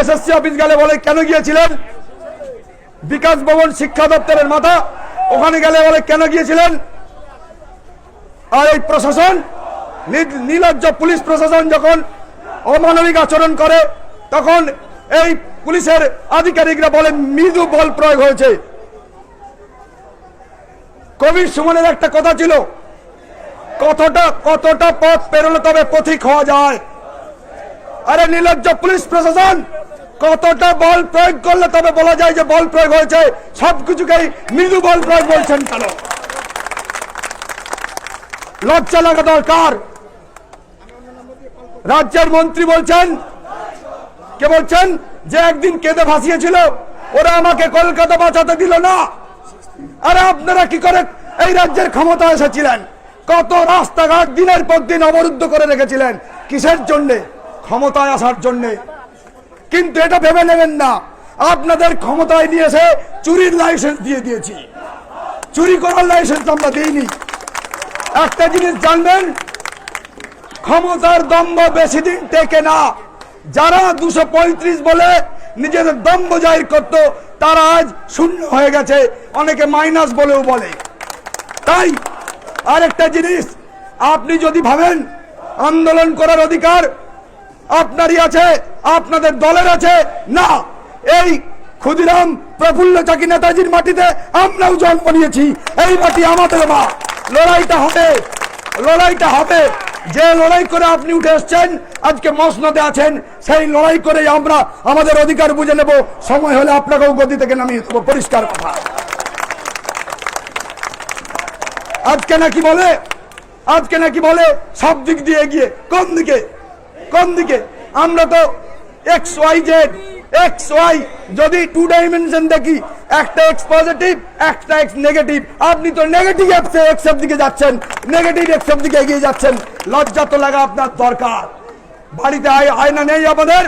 SSC office গেলে বলে, কেন গিয়েছিলেন? বিকাশ ভবন শিক্ষা দপ্তরের মাথা, ওখানে গেলে বলে, কেন গিয়েছিলেন? আর এই প্রশাসন নির্লজ্জ পুলিশ প্রশাসন যখন অমানবিক আচরণ করে, তখন এই পুলিশের আধিকারিকরা বলে, মৃদু বল প্রয়োগ হয়েছে। কবির সুমনের একটা কথা ছিল, কতটা কতটা পথ পেরোলে তবে পথিক হওয়া যায়? আরে নির্লজ্জ পুলিশ প্রশাসন কতটা বল প্রয়োগ করলে তবে বলা যায় যে বল প্রয়োগ হয়েছে? সবকিছুকেই মৃদু বল প্রয়োগ বলছেন কেন লজ্জা লাগা দরকার। রাজ্যের মন্ত্রী বলছেন, কে বলছেন? যে একদিন কেঁদে ভাসিয়েছিল, ওরা আমাকে কলকাতা বাঁচাতে দিল না। আরে আপনারা কি করে এই রাজ্যের ক্ষমতা এসেছিলেন? কত রাস্তাঘাট দিনের পর দিন অবরুদ্ধ করে রেখেছিলেন। কিসের জন্যে? ক্ষমতায় আসার জন্যে। কিন্তু এটা ভেবে নেবেন না। আপনাদের ক্ষমতায় নিয়ে এসে চুরির লাইসেন্স দিয়ে দিয়েছি। চুরি করার লাইসেন্স আমরা দিইনি। একটা জিনিস জানবেন, ক্ষমতার দম্ভ বেশি দিন টেকে না। যারা দুশো বলে নিজেদের দম্ভ জাহির করত, তারা আজ শূন্য হয়ে গেছে। অনেকে মাইনাস বলেও বলে। তাই আরেকটা জিনিস, আপনি যদি ভাবেন আন্দোলন করার অধিকার আপনারই আছে, আপনাদের দলের আছে। না, এই ক্ষুদিরাম প্রফুল্ল চাকি নেতাজির মাটিতে আমরাও জন্ম নিয়েছি। এই মাটি আমাদের মা। লড়াইটা হবে লড়াইটা হবে। যে লড়াই করে আপনি উঠে এসছেন, আজকে মসনদে আছেন, সেই লড়াই করে আমরা আমাদের অধিকার বুঝে নেব। সময় হলে আপনাকেও গদি থেকে নামিয়ে দেবো। পরিষ্কার কথা। আজকে নাকি বলে, আজকে নাকি বলে, সব দিক দিয়ে এগিয়ে। কোন দিকে? কোন দিকে? আমরা তো X Y Z X Y যদি টু ডাইমেনশন দেখি, একটা এক্স পজিটিভ একটা এক্স নেগেটিভ আপনি তো নেগেটিভ এক্সের দিকে যাচ্ছেন নেগেটিভ এক্সের দিকে এগিয়ে যাচ্ছেন। লজ্জা তো লাগা আপনার দরকার। বাড়িতে আয় আয়না নেই আমাদের।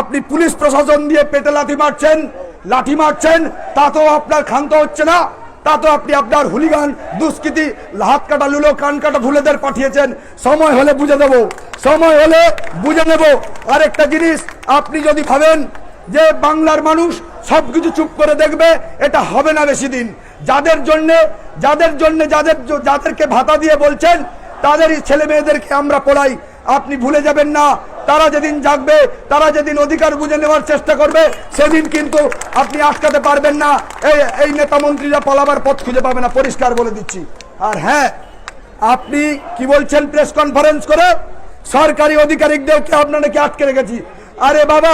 আপনি পুলিশ প্রশাসন দিয়ে পেটে লাথি মারছেন, লাঠি মারছেন তাতেও আপনার ক্ষান্ত হচ্ছে না। তাতেও আপনি আপনার হুলিগান, দুষ্কৃতি, হাত কাটা লুলো, কান কাটা ভুলেদের পাঠিয়েছেন। সময় হলে বুঝে দেবো। সময় হলে বুঝে নেব আরেকটা জিনিস। আপনি যদি ভাবেন যে বাংলার মানুষ সবকিছু চুপ করে দেখবে, এটা হবে না বেশি দিন। যাদের জন্য যাদের জন্য যাদের যাদেরকে ভাতা দিয়ে বলছেন, তাদেরই ছেলে মেয়েদেরকে আমরা পড়াই। আপনি ভুলে যাবেন না, তারা যেদিন জাগবে, তারা যেদিন অধিকার বুঝে নেওয়ার চেষ্টা করবে, সেদিন কিন্তু আপনি আটকাতে পারবেন না। এই এই নেতা মন্ত্রীরা পালাবার পথ খুঁজে পাবে না, পরিষ্কার বলে দিচ্ছি। আর হ্যাঁ আপনি কি বলছেন প্রেস কনফারেন্স করে? সরকারি আধিকারিকদেরকে আপনারা কি আটকে রেখেছি। আরে বাবা